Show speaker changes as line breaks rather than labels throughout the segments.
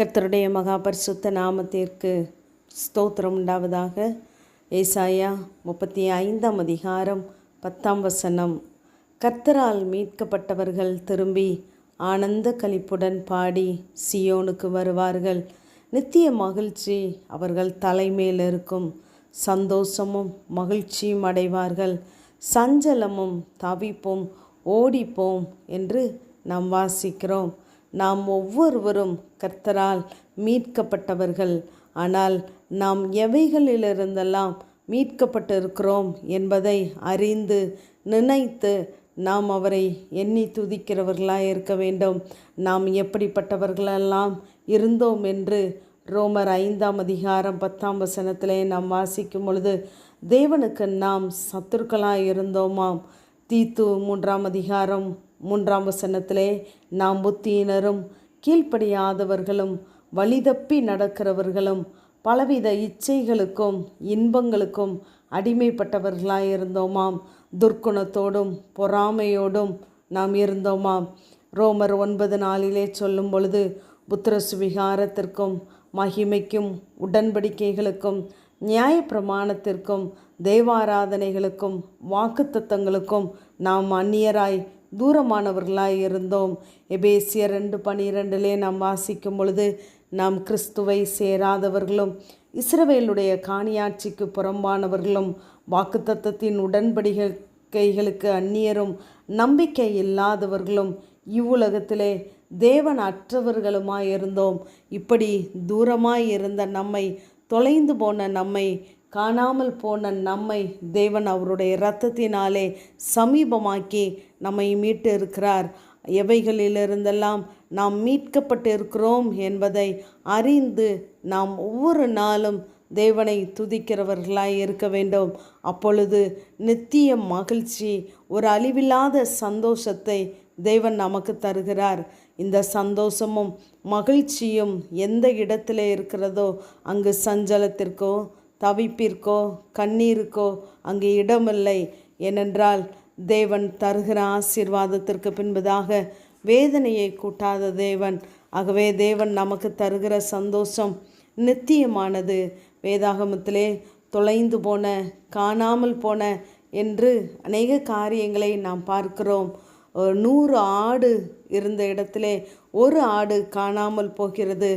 கர்த்தருடைய மகா பரிசுத்த நாமத்திற்கு ஸ்தோத்திரம் உண்டாவதாக. ஏசாயா முப்பத்தி ஐந்தாம் அதிகாரம் பத்தாம் வசனம். கர்த்தரால் மீட்கப்பட்டவர்கள் திரும்பி ஆனந்த கழிப்புடன் பாடி சியோனுக்கு வருவார்கள். நித்திய மகிழ்ச்சி அவர்கள் தலைமேல் இருக்கும். சந்தோஷமும் மகிழ்ச்சியும் அடைவார்கள். சஞ்சலமும் தவிப்போம் ஓடிப்போம் என்று நாம் வாசிக்கிறோம். நாம் ஒவ்வொருவரும் கர்த்தரால் மீட்கப்பட்டவர்கள். ஆனால் நாம் எவைகளிலிருந்தெல்லாம் மீட்கப்பட்டிருக்கிறோம் என்பதை அறிந்து நினைத்து நாம் அவரை எண்ணி துதிக்கிறவர்களாக இருக்க வேண்டும். நாம் எப்படிப்பட்டவர்களெல்லாம் இருந்தோம் என்று ரோமர் ஐந்தாம் அதிகாரம் பத்தாம் வசனத்திலே நாம் வாசிக்கும் பொழுது தேவனுக்கு நாம் சத்துருக்களாக இருந்தோமாம். தீத்து மூன்றாம் அதிகாரம் மூன்றாம் வசனத்திலே நாம் புத்தியினரும் கீழ்ப்படியாதவர்களும் வழிதப்பி நடக்கிறவர்களும் பலவித இச்சைகளுக்கும் இன்பங்களுக்கும் அடிமைப்பட்டவர்களாக இருந்தோமாம் துர்க்குணத்தோடும் பொறாமையோடும் நாம் இருந்தோமாம். ரோமர் ஒன்பது நாளிலே சொல்லும் பொழுது புத்திர சுவிகாரத்திற்கும் மகிமைக்கும் உடன்படிக்கைகளுக்கும் நியாய பிரமாணத்திற்கும் தேவாராதனைகளுக்கும் வாக்குத்தத்தங்களுக்கும் நாம் அந்நியராய் தூரமானவர்களாய் இருந்தோம். எபேசியர் ரெண்டு பனிரெண்டிலே நாம் வாசிக்கும் பொழுது நாம் கிறிஸ்துவை சேராதவர்களும் இஸ்ரவேலுடைய காணியாட்சிக்கு புறம்பானவர்களும் வாக்குத்தத்தத்தின் உடன்படிக்கைகளுக்கு அந்நியரும் நம்பிக்கை இல்லாதவர்களும் இவ்வுலகத்திலே தேவன் அற்றவர்களுமாய் இருந்தோம் இப்படி தூரமாய் இருந்த நம்மை தொலைந்து போன நம்மை காணாமல் போன நம்மை தேவன் அவருடைய இரத்தத்தினாலே சமீபமாக்கி நம்மை மீட்டு இருக்கிறார். எவைகளிலிருந்தெல்லாம் நாம் மீட்கப்பட்டு இருக்கிறோம் என்பதை அறிந்து நாம் ஒவ்வொரு நாளும் தேவனை துதிக்கிறவர்களாய் இருக்க வேண்டும். அப்பொழுது நித்திய மகிழ்ச்சி ஒரு அழிவில்லாத சந்தோஷத்தை தேவன் நமக்கு தருகிறார். இந்த சந்தோஷமும் மகிழ்ச்சியும் எந்த இடத்துல இருக்கிறதோ அங்கு சஞ்சலத்திற்கோ தவிப்பிற்கோ கண்ணீருக்கோ அங்கே இடமில்லை. ஏனென்றால் தேவன் தருகிற ஆசீர்வாதத்திற்கு பின்பதாக வேதனையை கூட்டாத தேவன். ஆகவே தேவன் நமக்கு தருகிற சந்தோஷம் நித்தியமானது. வேதாகமத்திலே தொலைந்து போன காணாமல் போன என்று அநேக காரியங்களை நாம் பார்க்கிறோம். நூறு ஆடு இருந்த இடத்திலே ஒரு ஆடு காணாமல் போகிறது.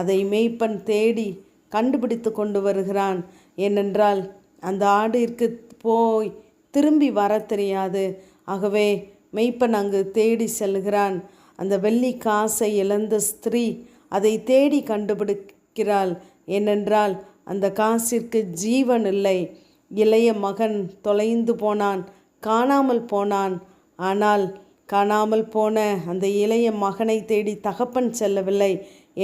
அதை மெய்ப்பன் தேடி கண்டுபிடித்து கொண்டு வருகிறான். ஏனென்றால் அந்த ஆடிற்கு போய் திரும்பி வர தெரியாது. ஆகவே மெய்ப்பன் அங்கு தேடி செல்கிறான். அந்த வெள்ளி காசை இழந்த ஸ்திரீ அதை தேடி கண்டுபிடிக்கிறாள். ஏனென்றால் அந்த காசிற்கு ஜீவன் இல்லை. இளைய மகன் தொலைந்து போனான் காணாமல் போனான். ஆனால் காணாமல் போன அந்த இளைய மகனை தேடி தகப்பன் செல்லவில்லை.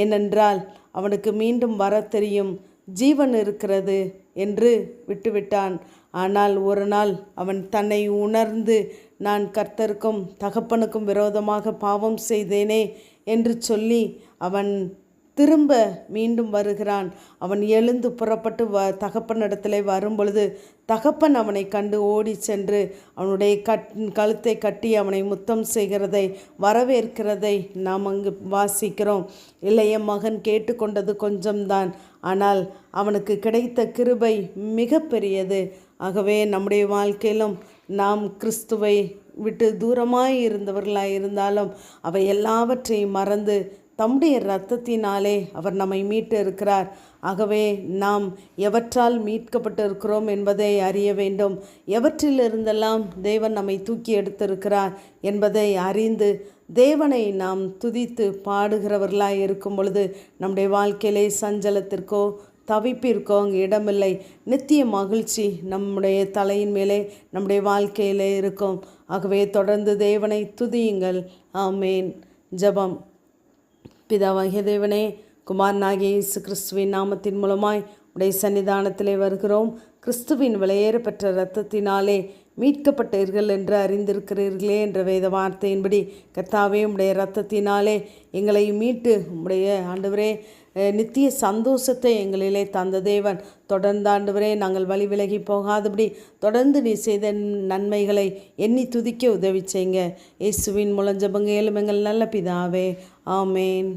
ஏனென்றால் அவனுக்கு மீண்டும் வர தெரியும். ஜீவன் இருக்கிறது என்று விட்டுவிட்டான். ஆனால் ஒரு நாள் அவன் தன்னை உணர்ந்து நான் கர்த்தருக்கும் தகப்பனுக்கும் விரோதமாக பாவம் செய்தேனே என்று சொல்லி அவன் திரும்ப மீண்டும் வருகிறான். அவன் எழுந்து புறப்பட்டு வ தகப்பனிடத்தில் வரும்பொழுது தகப்பன் அவனை கண்டு ஓடி சென்று அவனுடைய கட் கழுத்தை கட்டி அவனை முத்தம் செய்கிறதை வரவேற்கிறதை நாம் அங்கு வாசிக்கிறோம். இளைய மகன் கேட்டுக்கொண்டது கொஞ்சம்தான். ஆனால் அவனுக்கு கிடைத்த கிருபை மிக பெரியது ஆகவே நம்முடைய வாழ்க்கையிலும் நாம் கிறிஸ்துவை விட்டு தூரமாய் இருந்தவர்களாக இருந்தாலும் அவை எல்லாவற்றையும் மறந்து தம்முடைய இரத்தத்தினாலே அவர் நம்மை மீட்டு இருக்கிறார். ஆகவே நாம் எவற்றால் மீட்கப்பட்டு இருக்கிறோம் என்பதை அறிய வேண்டும். எவற்றிலிருந்தெல்லாம் தேவன் நம்மை தூக்கி எடுத்திருக்கிறார் என்பதை அறிந்து தேவனை நாம் துதித்து பாடுகிறவர்களாய் இருக்கும் பொழுது நம்முடைய வாழ்க்கையிலே சஞ்சலத்திற்கோ தவிப்பிற்கோ அங்கே இடமில்லை. நித்திய மகிழ்ச்சி நம்முடைய தலையின் மேலே நம்முடைய வாழ்க்கையிலே இருக்கும். ஆகவே தொடர்ந்து தேவனை துதியுங்கள். ஆமேன். ஜபம். பிதாவாகிய தேவனே குமாரனாகிய இயேசு கிறிஸ்துவின் நாமத்தின் மூலமாய் உடைய சன்னிதானத்திலே வருகிறோம். கிறிஸ்துவின் விலையேற பெற்ற இரத்தத்தினாலே மீட்கப்பட்டீர்கள் என்று அறிந்திருக்கிறீர்களே என்ற வேத வார்த்தையின்படி கர்த்தாவே உடைய இரத்தத்தினாலே எங்களை மீட்டு உடைய ஆண்டவரே நித்திய சந்தோஷத்தை எங்களிலே தந்த தேவன். தொடர்ந்து ஆண்டவரே நாங்கள் வழி விலகி போகாதபடி தொடர்ந்து நீ செய்த நன்மைகளை எண்ணி துதிக்க உதவி செய்யுங்க. இயேசுவின் முழஞ்சபங்க எங்கள் நல்ல பிதாவே. ஆமேன்.